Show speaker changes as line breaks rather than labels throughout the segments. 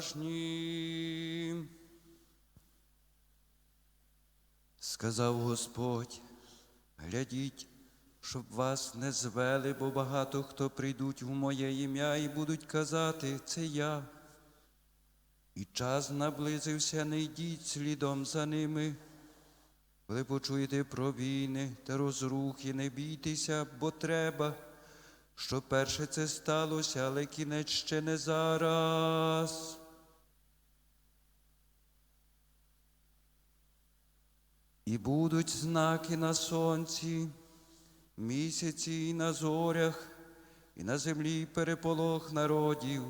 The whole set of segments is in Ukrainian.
уважні. Сказав Господь, глядіть, щоб вас не звели, бо багато хто прийдуть в моє ім'я і будуть казати, це я. І час наблизився, не йдіть слідом за ними. Коли почуєте про війни та розрухи, не бійтеся, бо треба, що перше це сталося, але кінець ще не зараз. І будуть знаки на сонці, місяці і на зорях, і на землі переполох народів,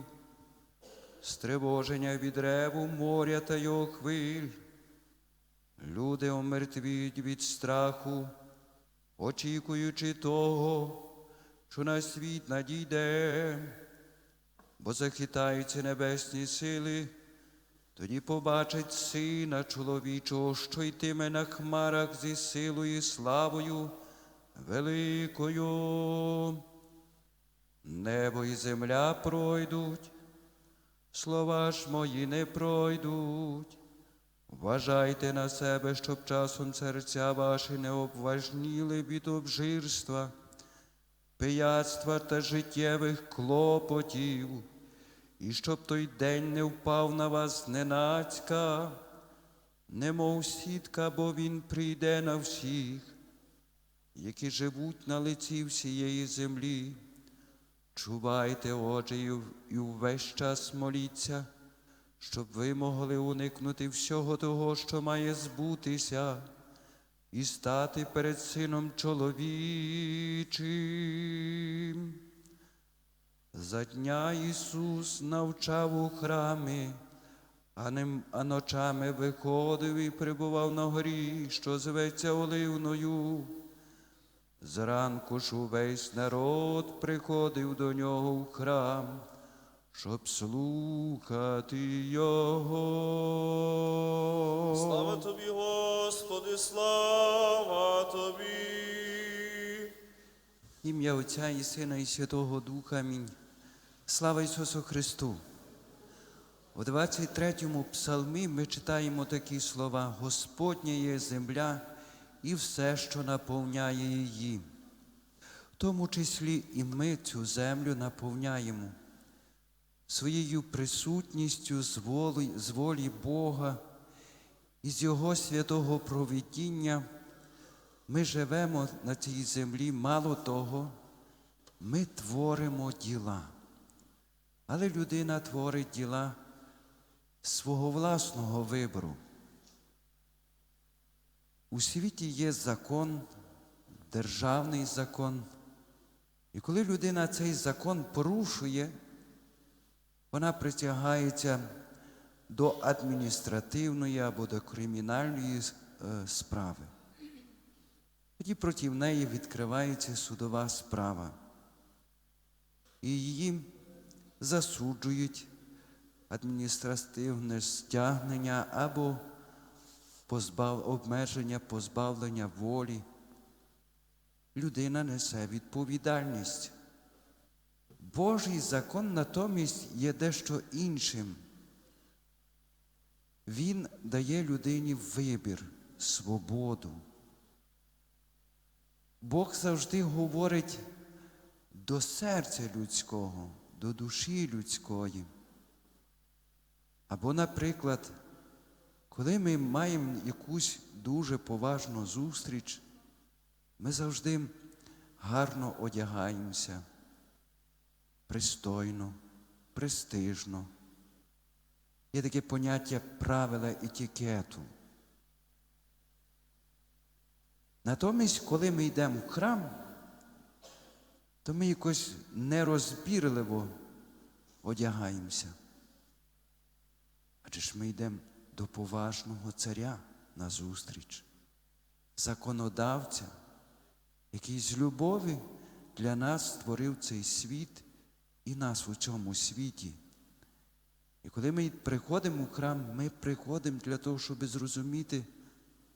стривоження від реву моря та його хвиль. Люди омертвіють від страху, очікуючи того, що на світ надійде, бо захитаються небесні сили, тоді побачить сина чоловічого, що йтиме на хмарах зі силою і славою великою. Небо і земля пройдуть, слова ж мої не пройдуть. Вважайте на себе, щоб часом серця ваші не обважніли від обжирства, пияцтва та життєвих клопотів, і щоб той день не впав на вас зненацька, немов сітка, бо він прийде на всіх, які живуть на лиці всієї землі. Чувайте, отже, і увесь час моліться щоб ви могли уникнути всього того, що має збутися, і стати перед Сином чоловічим. За дня Ісус навчав у храмі, а, ним, а ночами виходив і прибував на горі, що зветься Оливною. Зранку ж увесь народ приходив до нього в храм, щоб слухати його.
Слава тобі, Господи, слава тобі.
Ім'я Отця і Сина і Святого Духа. Амінь. Слава Ісусу Христу. У 23-му псалмі ми читаємо такі слова: Господня є земля і все, що наповняє її. В тому числі і ми цю землю наповняємо своєю присутністю з волі, з волі Бога і з Його святого провидіння. Ми живемо на цій землі, мало того, ми творимо діла. Але людина творить діла свого власного вибору. У світі є закон, державний закон. І коли людина цей закон порушує, вона притягається до адміністративної або до кримінальної е, справи. Тоді проти неї відкривається судова справа. І її засуджують адміністративне стягнення або позбав... обмеження, позбавлення волі. Людина несе відповідальність. Божий закон натомість є дещо іншим. Він дає людині вибір, свободу. Бог завжди говорить до серця людського, до душі людської. Або, наприклад, коли ми маємо якусь дуже поважну зустріч, ми завжди гарно одягаємося, пристойно, престижно. Є таке поняття правила етикету. Натомість, коли ми йдемо в храм, то ми якось нерозбірливо одягаємося. Адже ж ми йдемо до поважного царя на зустріч, законодавця, який з любові для нас створив цей світ і нас у цьому світі. І коли ми приходимо в храм, ми приходимо для того, щоб зрозуміти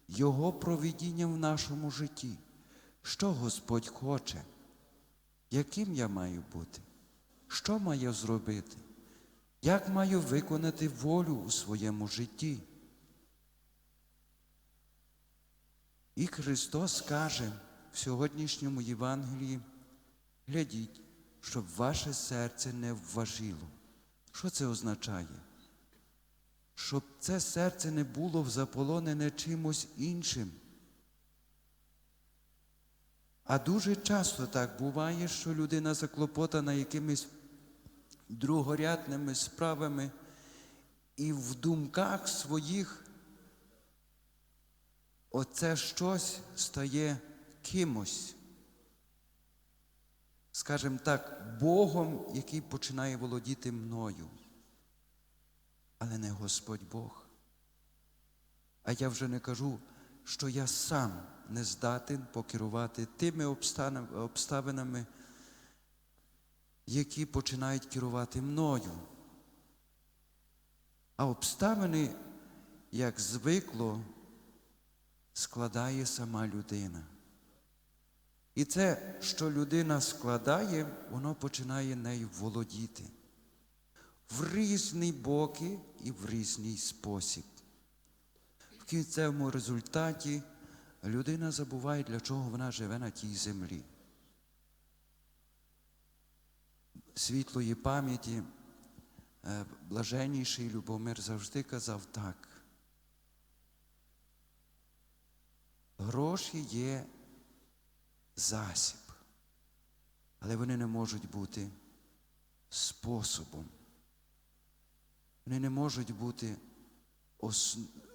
Його провідіння в нашому житті. Що Господь хоче? Яким я маю бути? Що маю зробити? Як маю виконати волю у своєму житті? І Христос каже в сьогоднішньому Євангелії, глядіть, щоб ваше серце не вважило. Що це означає? Щоб це серце не було заполонене чимось іншим. А дуже часто так буває, що людина заклопотана якимись другорядними справами, і в думках своїх оце щось стає кимось. Скажем так, Богом, який починає володіти мною. Але не Господь Бог. А я вже не кажу, що я сам не здатен покерувати тими обставинами, які починають керувати мною. А обставини, як звикло, складає сама людина. І це, що людина складає, воно починає нею володіти в різні боки і в різний спосіб. В кінцевому результаті людина забуває, для чого вона живе на тій землі. Світлої пам'яті е, блаженніший Любомир завжди казав так. Гроші є засіб, але вони не можуть бути способом. Вони не можуть бути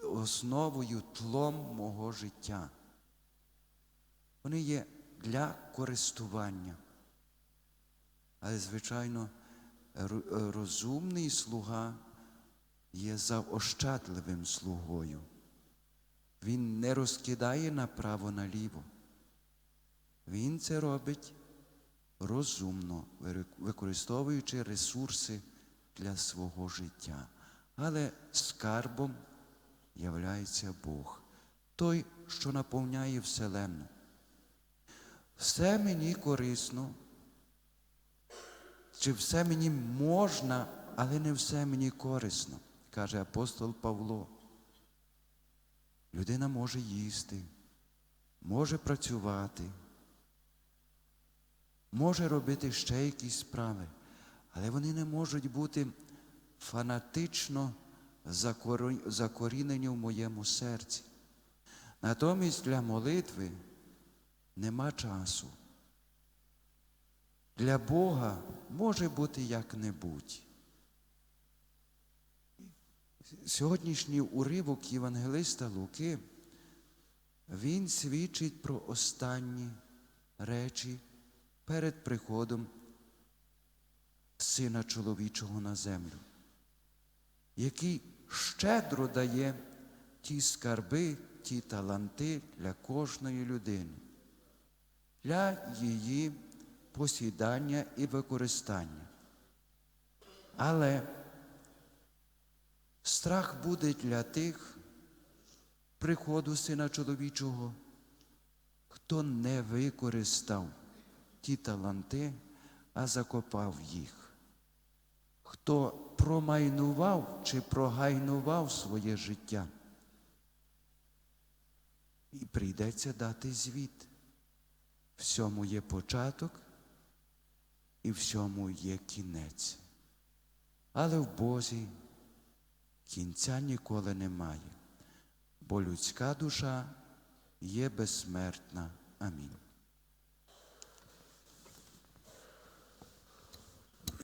основою, тлом мого життя. Вони є для користування. Але, звичайно, розумний слуга є заощадливим слугою. Він не розкидає направо-наліво. Він це робить розумно, використовуючи ресурси для свого життя. Але скарбом являється Бог, той, що наповняє Вселенну. Все мені корисно, чи все мені можна, але не все мені корисно, каже апостол Павло. Людина може їсти, може працювати, може робити ще якісь справи, але вони не можуть бути фанатично закорінені в моєму серці. Натомість для молитви нема часу. Для Бога може бути як-небудь. Сьогоднішній уривок Євангелиста Луки, він свідчить про останні речі перед приходом Сина чоловічого на землю, який щедро дає ті скарби, ті таланти для кожної людини, для її посідання і використання. Але страх буде для тих приходу Сина чоловічого, хто не використав ті таланти, а закопав їх. Хто промайнував чи прогайнував своє життя. І прийдеться дати звіт. Всьому є початок і всьому є кінець. Але в Бозі кінця ніколи немає, бо людська душа є безсмертна. Амінь.